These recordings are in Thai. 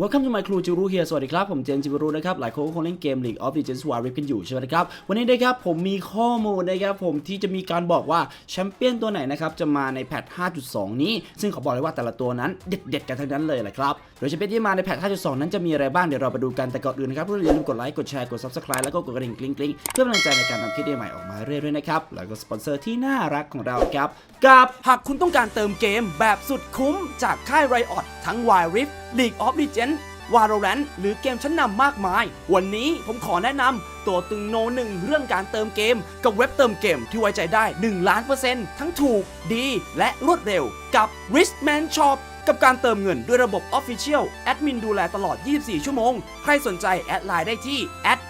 Welcome to my crew จิรูเฮียสวัสดีครับ ผมเจนจิรูนะครับ หลายคนก็คงเล่นเกม League of Legends Wild Rift กันอยู่ใช่ไหมครับ วันนี้นะครับผมมีข้อมูลนะครับผมที่จะมีการบอกว่าแชมเปี้ยนตัวไหนนะครับจะมาในแพท 5.2 นี้ ซึ่งขอบอกเลยว่าแต่ละตัวนั้นเด็ดๆกันทั้งนั้นเลยแหละครับ โดยแชมเปี้ยนที่มาในแพท 5.2 นั้นจะมีอะไรบ้างเดี๋ยวเราไปดูกันแต่ก่อนอื่นนะครับอย่าลืมกดไลค์กดแชร์กด Subscribe แล้วก็กดกระดิ่งกริ๊งกริ๊งเพื่อเป็นกำลังใจในการทำคลิปใหม่ออกมาเรื่อยๆนะครับแล้วก็สปอนเซอร์ที่น่ารักของเราครับกับหากคุณต้องการเติมเกมแบบสุดคุ้มจากค่าย Riot ทั้ง Wild Rift League of Legends Valorant หรือเกมชั้นนำมากมาย วันนี้ผมขอแนะนำตัวตึงโนหนึ่งเรื่องการเติมเกม กับเว็บเติมเกมที่ไว้ใจได้ 1 ล้านเปอร์เซ็นต์ทั้งถูกดีและรวดเร็วกับ Richman Shop กับการเติมเงินด้วยระบบ Official แอดมินดูแลตลอด 24 ชั่วโมง ใครสนใจแอดไลน์ได้ที่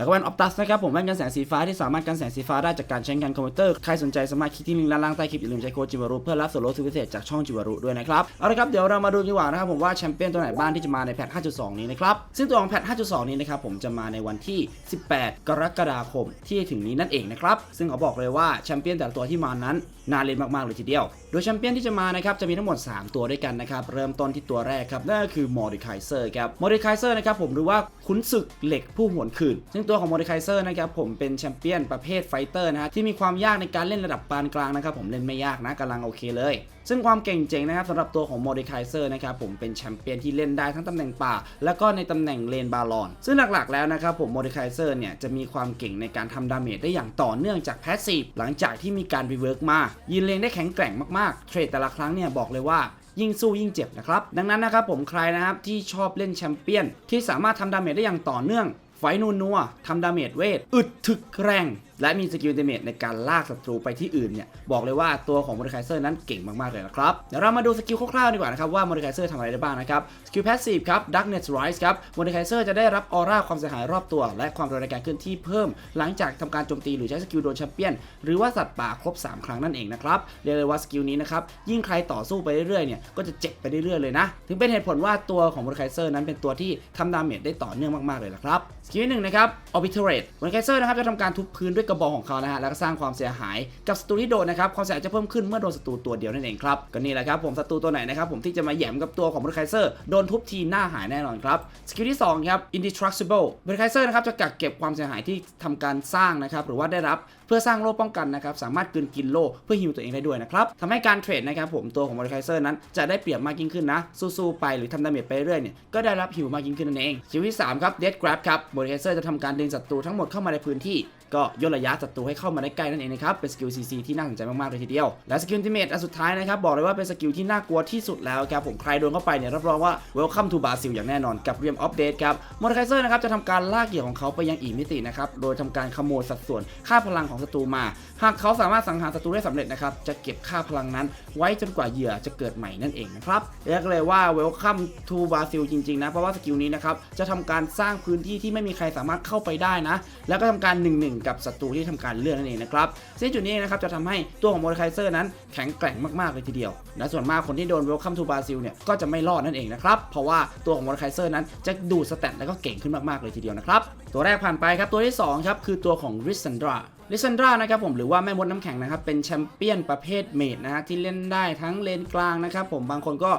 แล้วก็แว่นออ t ตัสนะครับผมแว่นกันแสงสีฟ้าที่สามารถกันแสงสีฟ้าได้จากการใช้งานคอมพิวเตอร์ใครสนใจสามารถคลิกที่ลิงก์ด้านล่างใต้คลิปอย่าลืมใช้โค้ดจิวารุเพื่อรับส่วนลดสุดพิเศษจากช่องจิวารุด้วยนะครับเอาละครับเดี๋ยวเรามาดูดีกว่านะครับผมว่าแชมเปี้ยนตัวไหนบ้างที่จะมาในแพท5.2 นี้นะครับซึ่งตัวของแพท5.2 นี้นะครับผมจะมาในวันที่ 18 กรกฎาคมที่ถึงนี้นั่นเองนะครับซึ่งขอบอกเลยว่าแชมเปี้ยนแต่ละตัวที่มานั้น น่าเล่นมากๆเลยทีเดียว โดยแชมเปี้ยนที่จะมานะครับจะมีทั้งหมด 3 ตัวด้วยกันนะครับเริ่มต้นที่ตัวแรกครับนั่นก็คือมอร์ดิคายเซอร์ครับมอร์ดิคายเซอร์นะครับผมหรือว่าขุนศึกเหล็กผู้หวนคืน ซึ่งตัวของมอร์ดิคายเซอร์นะครับผมเป็นแชมเปี้ยนประเภทไฟเตอร์นะฮะที่มีความยากในการเล่นระดับปานกลางนะครับผมเล่นไม่ยากนะกำลังโอเคเลย ซึ่งความเก่งเจ๋งนะครับสำหรับตัวของโมอร์ดิคายเซอร์นะครับผมเป็นแชมเปี้ยนที่เล่นได้ทั้งตำแหน่งป่า แล้วก็ในตำแหน่งเลนบาลอน ซึ่งหลักๆแล้วนะครับผมโมอร์ดิคายเซอร์เนี่ยจะมีความเก่งในการทำดาเมจได้อย่างต่อเนื่องจากแพสซีฟหลังจากที่มีการรีเวิร์กมายืนเลนได้แข็งแกร่งมากๆเทรดแต่ละครั้งเนี่ยบอกเลยว่ายิ่งสู้ยิ่งเจ็บนะครับ ดังนั้นนะครับผมใครนะครับที่ชอบเล่นแชมเปี้ยน ที่สามารถทำดาเมจได้อย่างต่อเนื่อง ไฟนูนัวทำดาเมจเวท อึดถึกแรง และมีสกิลเดเมจในการลากศัตรูไปที่อื่นเนี่ยบอกเลยว่าตัวของมอร์ไคเซอร์นั้นเก่งมากๆเลยนะครับเดี๋ยวเรามาดูสกิลคร่าวๆดีกว่านะครับว่ามอร์ไคเซอร์ทำอะไรได้บ้างนะครับสกิลแพสซีฟครับ Darkness Rise ครับมอร์ไคเซอร์จะได้รับออร่าความเสียหายรอบตัว และความเร็วในการเคลื่อนที่เพิ่ม หลังจากทำการโจมตีหรือใช้สกิลโดนแชมเปี้ยน หรือว่าสัตว์ป่าครบ 3 ครั้งนั่นเองนะครับเรียกเลยว่าสกิลนี้นะครับยิ่งใครต่อสู้ไปเรื่อยๆเนี่ยก็จะเจ็บไปเรื่อยๆเลยนะถึงเป็นเหตุผลว่าตัวของมอร์ไคเซอร์นั้นเป็นตัวที่ทำดาเมจได้ต่อเนื่องมากๆเลยละครับสกิลหนึ่งนะครับ Obliterate มอร์ไคเซอร์นะครับจะทำการทุบพื้นด้วยกระบอกของเขานะฮะแล้วก็สร้างความเสียหายกับศัตรูที่โดนนะครับความเสียหายจะเพิ่มขึ้นเมื่อโดนศัตรูตัวเดียวนั่นเองครับก็นี่แหละครับผมศัตรูตัวไหนนะครับผมที่จะมาแหยมกับตัวของมอร์ไคเซอร์โดนทุบทีหน้าหายแน่นอนครับสกิลที่สองครับ Indestructible มอร์ไคเซอร์นะครับจะกักเก็บความเสียหายที่ทำการสร้างนะครับหรือว่าได้รับเพื่อสร้างโล่ป้องกันนะครับสามารถกืนกินโล่เพื่อฮิวตัวเองได้ด้วยนะครับทำให้การเทรดนะครับผมตัวของมอร์ไคเซอร์นั้นจะได้เปรียบมากยิ่งขึ้นนะสู้ๆไปหรือทำดาเมจไปเรื่อยเนี่ยก็ได้รับฮิวมากยิ่งขึ้นนั่นเองสกิลที่สามครับ Death Grab ครับมอร์ไคเซอร์จะทำการดึงศัตรูทั้งหมดเข้ามาในพื้นที่ก็ย่นระยะศัตรูให้เข้ามาได้ใกล้นั่นเองนะครับเป็นสกิล CC ที่น่าสนใจมากๆเลยทีเดียว และสกิลอัลติเมทอันสุดท้ายนะครับบอกเลยว่าเป็นสกิลที่น่ากลัวที่สุดแล้วครับผมใครโดนเข้าไปเนี่ยรับรองว่า Welcome to Brazil อย่างแน่นอนกับ Realm of Death ครับมอร์ไคเซอร์นะครับจะทำการลากเหยื่อของเขาไปยังอีกมิตินะครับโดยทำการขโมยสัดส่วนค่าพลังของศัตรูมา หากเขาสามารถสังหารศัตรูได้สำเร็จนะครับจะเก็บค่าพลังนั้น ไว้จนกว่าเหยื่อจะเกิดใหม่นั่นเองนะครับเรียกเลยว่า Welcome to Brazil จริงๆนะเพราะว่าสกิลนี้นะครับจะทำการสร้างพื้นที่ที่ไม่มีใครสามารถเข้าไปได้นะแล้วก็ทำการ1นึกับศัตรูที่ทำการเลือกนั่นเองนะครับซึ่งจุดนี้นะครับจะทำให้ตัวของมอร์ไคเซอร์นั้นแข็งแกร่งมากๆเลยทีเดียวและส่วนมากคนที่โดน Welcome to Brazil เนี่ยก็จะไม่รอดนั่นเองนะครับเพราะว่าตัวของมอร์ไคเซอร์นั้นจะดูดสเตตแล้วก็เก่งขึ้นมากๆเลยทีเดียวนะครับตัวแรกผ่านไปครับตัวที่สองครับคือตัวของ r i s a n d r a ลิซันดรานะครับผมหรือว่าแม่มดน้ำแข็งนะครับเป็นแชมเปี้ยนประเภทเมดนะฮะที่เล่นได้ทั้งเลนกลางนะครับผมบางคนก็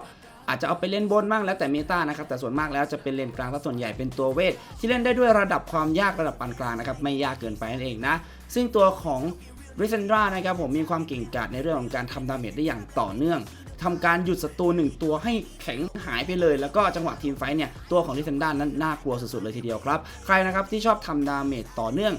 อาจจะเอาไปเล่นบนบ้างแล้วแต่เมตานะครับแต่ส่วนมากแล้วจะเป็นเลนกลางซะส่วนใหญ่เป็นตัวเวท ที่เล่นได้ด้วยระดับความยากระดับปานกลางนะครับไม่ยากเกินไปนั่นเองนะซึ่งตัวของริซันดรานะครับผมมีความเก่งกาจในเรื่องของการทำดาเมจได้อย่างต่อเนื่อง ทำการหยุดศัตรูหนึ่งตัวให้แข็งหายไปเลย แล้วก็จังหวะทีมไฟท์เนี่ยตัวของลิซันด้านั้นน่ากลัวสุดๆเลยทีเดียวครับ ใครนะครับที่ชอบทำดาเมจต่อเนื่อง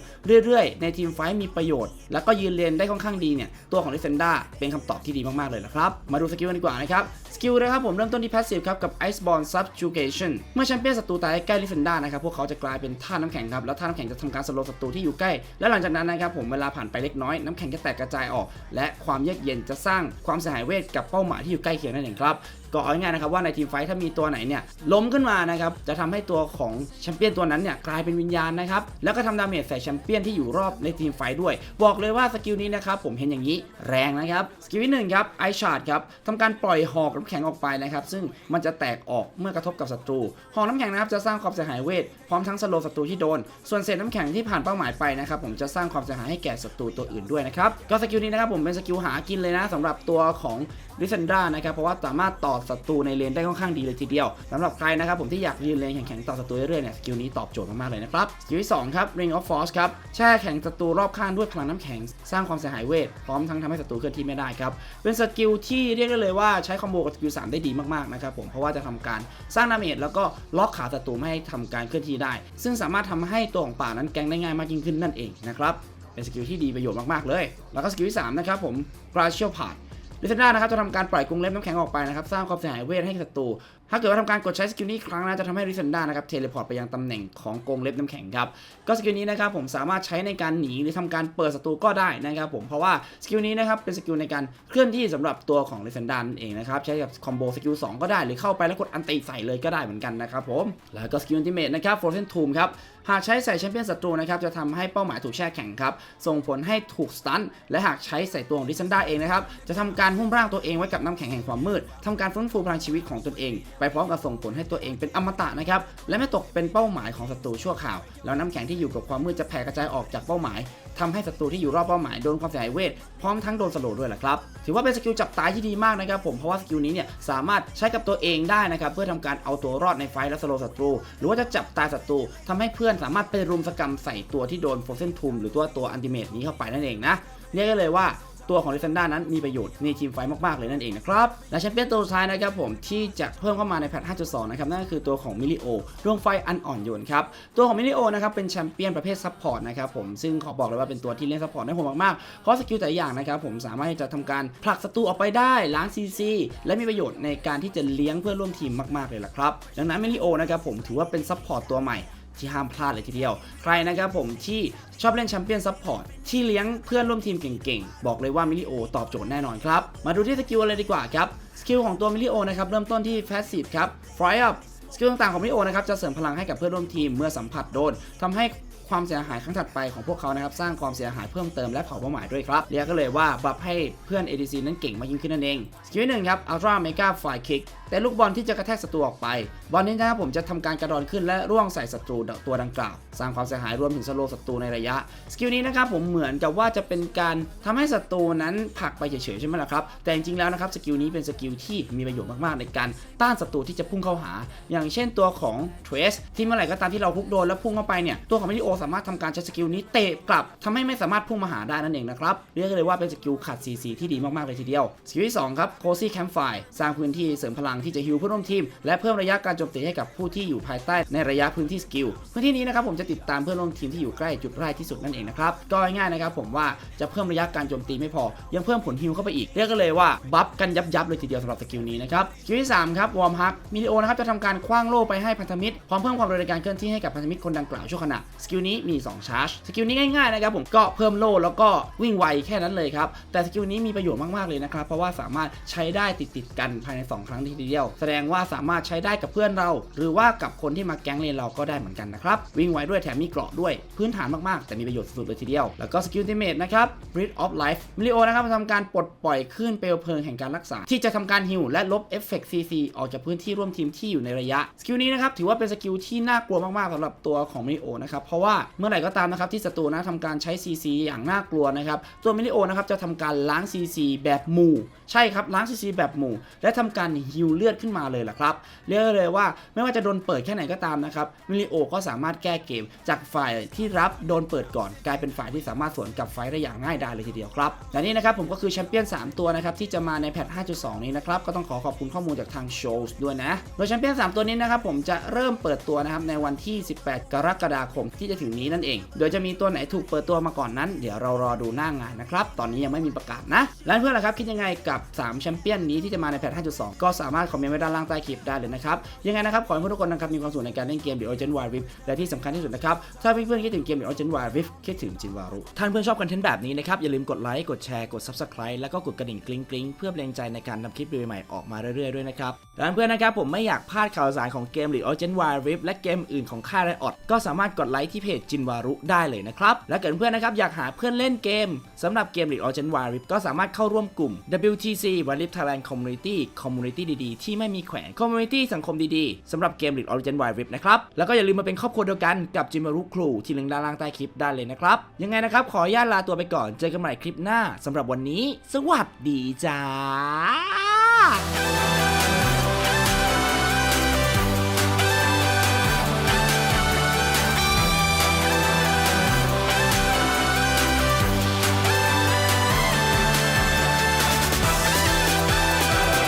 เรื่อยๆ ในทีมไฟท์มีประโยชน์ แล้วก็ยืนเลนได้ค่อนข้างดีเนี่ยตัวของลิซันด้าเป็นคำตอบที่ดีมากๆเลยละครับมาดูสกิลกันดีกว่านะครับสกิลนะครับผมเริ่มต้นที่ passive ครับกับ Iceborne Subjugation เมื่อแชมเปี้ยนศัตรูตายใกล้ลิซันด้านะครับพวกเขาจะกลายเป็นท่าน้ำแข็งครับแล้วท่าน้ำแข็งจะทำการสโลว์ศัตรูที่อยู่ใกล้ และหลังจากนั้นนะครับผมเวลาผ่านไปเล็กน้อยน้ำแข็งจะแตกกระจายออก และความเยือกเย็นจะสร้างความเสียหายเวทกับเป้าหมายที่อยู่ใกล้เคียงนั่นเองครับ ก็เอาง่ายนะครับว่าในทีมไฟท์ถ้ามีตัวไหนเนี่ยล้มขึ้นมานะครับจะทำให้ตัวของแชมเปี้ยนตัวนั้นเนี่ยกลายเป็นวิญญาณนะครับแล้วก็ทำดาเมจใส่แชมเปี้ยนที่อยู่รอบในทีมไฟท์ด้วย บอกเลยว่าสกิลนี้นะครับผมเห็นอย่างนี้แรงนะครับสกิลที่หนึ่งครับไอชาร์ดครับทำการปล่อยหอกน้ำแข็งออกไปนะครับซึ่งมันจะแตกออกเมื่อกระทบกับศัตรูหอกน้ำแข็งนะครับจะสร้างความเสียหายเวทพร้อมทั้งสโลว์ศัตรูที่โดน ส่วนเศษน้ำแข็งที่ผ่านเป้าหมายไปนะครับผมจะสร้างความเสียหายให้แก่ศัตรูตัวอื่นด้วยนะครับก็สกิลนี้นะครับผมเป็นสกิลหากินเลยนะสำหรับตัวของลิซันดานะครับเพราะว่าสามารถต่อศัตรูในเลนได้ค่อนข้างดีเลยทีเดียวสำหรับใครนะครับผมที่อยากยืนเลนแข็งๆต่อศัตรูเรื่อยๆเนี่ยสกิลนี้ตอบโจทย์มากๆเลยนะครับสกิลที่สองครับ Ring of Force ครับแช่แข็งศัตรูรอบข้างด้วยพลังน้ำแข็งสร้างความเสียหายเวทพร้อมทั้งทำให้ศัตรูเคลื่อนที่ไม่ได้ครับเป็นสกิลที่เรียกได้เลยว่าใช้คอมโบกับสกิล3ได้ดีมากๆนะครับผมเพราะว่าจะทำการสร้างดาเมจแล้วก็ล็อกขาศัตรูไม่ให้ทำการเคลื่อนที่ได้ ซึ่งสามารถทำให้ตัวของป่านั้นแกงได้ง่ายมากยิ่งขึ้นนั่นเองนะครับเป็นสกิลที่ดีประโยชน์มากๆเลย แล้วก็สกิลที่สามนะครับผม Glacial Path ลิซนด้านะครับจะทำการปล่อยกรงเล็บน้ำแข็งออกไปนะครับสร้างความเสียหายเวทให้ศัตรู ถ้าเกิดว่าทำการกดใช้สกิลนี้ครั้งนะจะทำให้ลิซันดานะครับเทเลพอร์ตไปยังตำแหน่งของกรงเล็บน้ำแข็งครับก็สกิลนี้นะครับผมสามารถใช้ในการหนีหรือทำการเปิดศัตรูก็ได้นะครับผมเพราะว่าสกิลนี้นะครับเป็นสกิลในการเคลื่อนที่สำหรับตัวของลิซันดานเองนะครับใช้กับคอมโบสกิล2ก็ได้หรือเข้าไปแล้วกดอันติใส่เลยก็ได้เหมือนกันนะครับผมแล้วก็สกิลอันติเมทนะครับ Frozen Tomb ครับหากใช้ใส่แชมเปี้ยนศัตรูนะครับจะทำให้เป้าหมายถูกแช่แข็งครับส่งผลให้ถูกสตันและหากใช้ใส่ตัวของลิซันดาเองนะครับจะทำการหุ้มร่างตัวเองไว้กับน้ำแข็งแห่งความมืดทำการฟื้นฟูพลังชีวิตของตนเองไปพร้อมกับส่งผลให้ตัวเองเป็นอมตะนะครับและไม่ตกเป็นเป้าหมายของศัตรูชั่วคราว แล้วน้ำแข็งที่อยู่กับความมืดจะแผ่กระจายออกจากเป้าหมายทำให้ศัตรูที่อยู่รอบเป้าหมายโดนความเสียหายเวทพร้อมทั้งโดนสโลด้วยแหละครับถือว่าเป็นสกิลจับตายที่ดีมากนะครับผมเพราะว่าสกิลนี้เนี่ยสามารถใช้กับตัวเองได้นะครับเพื่อทำการเอาตัวรอดในไฟและสโลศัตรู หรือว่าจะจับตายศัตรูทำให้เพื่อนสามารถไปรุมสกรรมใส่ตัวที่โดนโฟเซนทูมหรือตัวตัวอันติเมตนี้เข้าไปนั่นเองนะเรียกได้เลยว่า ตัวของลิซันด้านั้นมีประโยชน์ในทีมไฟท์มากๆเลยนั่นเองนะครับ และแชมเปี้ยนตัวสุดท้ายนะครับผมที่จะเพิ่มเข้ามาในแพท 5.2 นะครับนั่นก็คือตัวของมิลิโอดวงไฟอันอ่อนโยนครับตัวของมิลิโอนะครับเป็นแชมเปี้ยนประเภทซัพพอร์ตนะครับผมซึ่งขอบอกเลยว่าเป็นตัวที่เล่นซัพพอร์ตได้โหดมากๆเพราะสกิลแต่ละอย่างนะครับผมสามารถที่จะทำการผลักศัตรูออกไปได้ล้างซีซีและมีประโยชน์ในการที่จะเลี้ยงเพื่อนร่วมทีมมากๆเลยล่ะครับดังนั้นมิลิโอนะครับผมถือว่าเป็นซัพพอร์ตตัวใหม่ ที่ห้ามพลาดเลยทีเดียว ใครนะครับผมที่ชอบเล่นแชมเปี้ยนซับพอร์ตที่เลี้ยงเพื่อนร่วมทีมเก่งๆ บอกเลยว่ามิลิโอตอบโจทย์แน่นอนครับ มาดูที่สกิลเลยดีกว่าครับ สกิลของตัวมิลิโอนะครับ เริ่มต้นที่แพสซีฟครับฟลายอัพสกิลต่างๆของมิลิโอนะครับจะเสริมพลังให้กับเพื่อนร่วมทีมเมื่อสัมผัสโดนทำให้ ความเสียหายครั้งถัดไปของพวกเขานะครับสร้างความเสียหายเพิ่มเติมและเผาเป้าหมายด้วยครับเรียกก็เลยว่าบัฟให้เพื่อน ADC นั้นเก่งมากยิ่งขึ้นนั่นเองสกิลที่หนึ่งครับ Ultra Mega Fly Kick แต่ลูกบอลที่จะกระแทกศัตรูออกไป บอลนี้นะครับผมจะทำการกระดอนขึ้นและร่วงใส่ศัตรูตัวดังกล่าว สร้างความเสียหายรวมถึงสโลว์ศัตรูในระยะ สกิลนี้นะครับผมเหมือนกับว่าจะเป็นการทำให้ศัตรูนั้นผลักไปเฉยๆใช่ไหมล่ะครับ แต่จริงๆแล้วนะครับสกิลนี้เป็นสกิลที่มีประโยชน์มากๆในการต้านศัตรูที่จะพุ่งเข้าหา อย่างเช่นตัวของ Trace ที่เมื่อไหร่ก็ตามที่เราพุกโดนแล้วพุ่งเข้าไปเนี่ยตัวของมิลิโอสามารถทำการใช้สกิลนี้เตะกลับทำให้ไม่สามารถพุ่งมาหาได้นั่นเองนะครับเรียกได้เลยว่าเป็นสกิลขัด CC ที่ดีมากๆเลยทีเดียวสกิลที่สองครับ Cozy Campfire สร้างพื้นที่เสริมพลังที่จะฮิวเพื่อนร่วมทีม และเพิ่มระยะการโจมตีให้กับผู้ที่อยู่ภายใต้ในระยะพื้นที่สกิลพื้นที่นี้นะครับผมจะติดตามเพื่อนร่วมทีมที่อยู่ใกล้จุดไร้ที่สุดนั่นเองนะครับก็ง่ายๆนะครับผมว่าจะเพิ่มระยะการโจมตีไม่พอ ยังเพิ่มผลฮิวเข้าไปอีก เรียกกันเลยว่าบัฟกันยับๆเลยทีเดียวสำหรับสกิลนี้นะครับสกิลที่สามครับวอร์มฮักมิลิโอนะครับจะทำการคว้างโล่ไปให้พันธมิตรพร้อมเพิ่มความเร็วในการเคลื่อนที่ให้กับพันธมิตรคนดังกล่าวชั่วขณะสกิลนี้มี2ชาร์จสกิลนี้ง่ายๆนะครับผมก็เพิ่มโล่แล้วก็วิ่งไวแค่นั้นเลยครับแต่สกิลนี้มีประโยชน์มากๆเลยนะครับเพราะว่าสามารถใช้ได้ติดๆกันภายใน 2 ครั้งทีเดียว แสดงว่าสามารถใช้ได้กับเพื่อนเรา หรือว่ากับคนที่มาแก๊งเลนเราก็ได้เหมือนกันนะครับวิ่งไวด้วยแถมมีเกราะด้วยพื้นฐานมากๆ แต่มีประโยชน์สุดๆเลยทีเดียว แล้วก็สกิลติเมทนะครับ Breath of Life มิลิโอนะครับทำการปลดปล่อยคลื่นเปลวเพลิงแห่งการรักษา ที่จะทำการฮิวและลบเอฟเฟกต์ CC ออกจากพื้นที่ร่วมทีมที่อยู่ในระยะสกิลนี้นะครับถือว่าเป็นสกิลที่น่ากลัวมากๆสำหรับตัวของมิลิโอนะครับเพราะว่าว่าเมื่อไหร่ก็ตามนะครับที่ศัตรูนะทำการใช้ CC อย่างน่ากลัวนะครับตัวมิลิโอนะครับจะทำการล้าง CC แบบหมู่ ใช่ครับล้าง CC แบบหมู่ และทำการฮิวเลือดขึ้นมาเลยล่ะครับเรียกเลยว่าไม่ว่าจะโดนเปิดแค่ไหนก็ตามนะครับมิลิโอก็สามารถแก้เกม จากฝ่ายที่รับโดนเปิดก่อน กลายเป็นฝ่ายที่สามารถสวนกลับไฟได้อย่างง่ายดายเลยทีเดียวครับและนี่นะครับผมก็คือแชมเปี้ยน 3 ตัวนะครับที่จะมาในแพท 5.2 นี้นะครับก็ต้องขอขอบคุณข้อมูลจากทางโชว์ด้วยนะโดยแชมเปี้ยน 3 ตัวนี้นะครับผมจะเริ่มเปิดตัวนะครับในวันที่ 18 กรกฎาคมที่จะถึงนี้นั่นเอง โดยจะมีตัวไหนถูกเปิดตัวมาก่อนนั้น เดี๋ยวเรารอดูหน้างานนะครับ ตอนนี้ยังไม่มีประกาศนะ และเพื่อนล่ะครับ คิดยังไงกับ 3 แชมเปี้ยนนี้ที่จะมาในแพท 5.2 ก็สามารถคอมเมนต์ไว้ด้านล่างใต้คลิปได้เลยนะครับ ยังไงนะครับขอให้ทุกคนนะครับมีความสุขในการเล่นเกม The Origin Wild Rift และที่สำคัญที่สุดนะครับถ้าเพื่อนๆคิดถึงเกม The Origin Wild Rift คิดถึงจินวารุท่านเพื่อนชอบคอนเทนต์แบบนี้นะครับอย่าลืมกดไลค์กดแชร์กด Subscribe แล้วก็กดกระดิ่งกริ๊งกริ๊งเพื่อเป็นแรงใจในการนำคลิปใหม่ๆออกมาเรื่อยๆด้วยนะครับและเพื่อนนะครับผมไม่อยากพลาดข่าวสารของเกม The Origin Wild Rift และเกมอื่นของค่ายไรออดก็สามารถกดไลค์ที่เพจจินวารุได้เลยนะครับ และเกิดเพื่อนนะครับอยากหาเพื่อนเล่นเกมสำหรับเกม The Origin Wild Rift ก็สามารถเข้าร่วมกลุ่ม WTC Wild Rift Thailand Community Community ดีๆ ที่ไม่มีแขวน Community สังคมดีๆสำหรับเกม The Origin Wild Rift นะครับ แล้วก็อย่าลืมมาเป็นครอบครัวเดียวกันกับจิมารุครูที่ลิงก์ด้านล่างใต้คลิปได้เลยนะครับ ยังไงนะครับขออนุญาตลาตัวไปก่อนเจอกันใหม่คลิปหน้าสำหรับวันนี้ สวัสดีจ้า